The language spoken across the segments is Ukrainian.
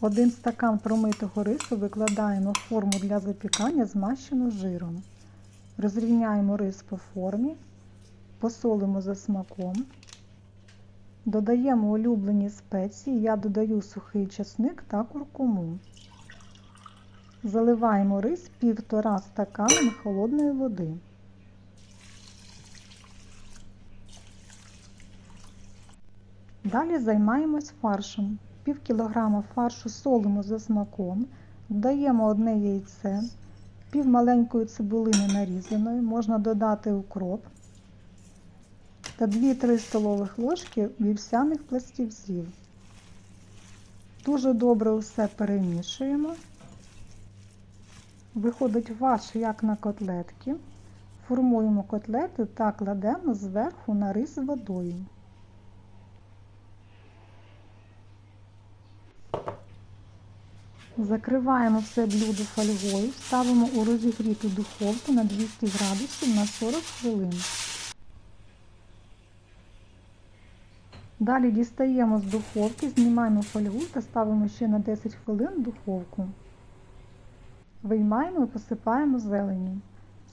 Один стакан промитого рису викладаємо в форму для запікання, змащену жиром. Розрівняємо рис по формі, посолимо за смаком. Додаємо улюблені спеції. Я додаю сухий чесник та куркуму. Заливаємо рис півтора стакана холодної води. Далі займаємось фаршем. Пів кілограма фаршу солимо за смаком, додаємо одне яйце, пів маленької цибулини нарізаної, можна додати укроп та 2-3 столових ложки вівсяних пластівців. Дуже добре усе перемішуємо. Виходить ваш як на котлетки. Формуємо котлети та кладемо зверху на рис з водою. Закриваємо все блюдо фольгою, ставимо у розігріту духовку на 200 градусів на 40 хвилин. Далі дістаємо з духовки, знімаємо фольгу та ставимо ще на 10 хвилин духовку. Виймаємо і посипаємо зеленню.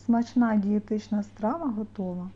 Смачна дієтична страва готова.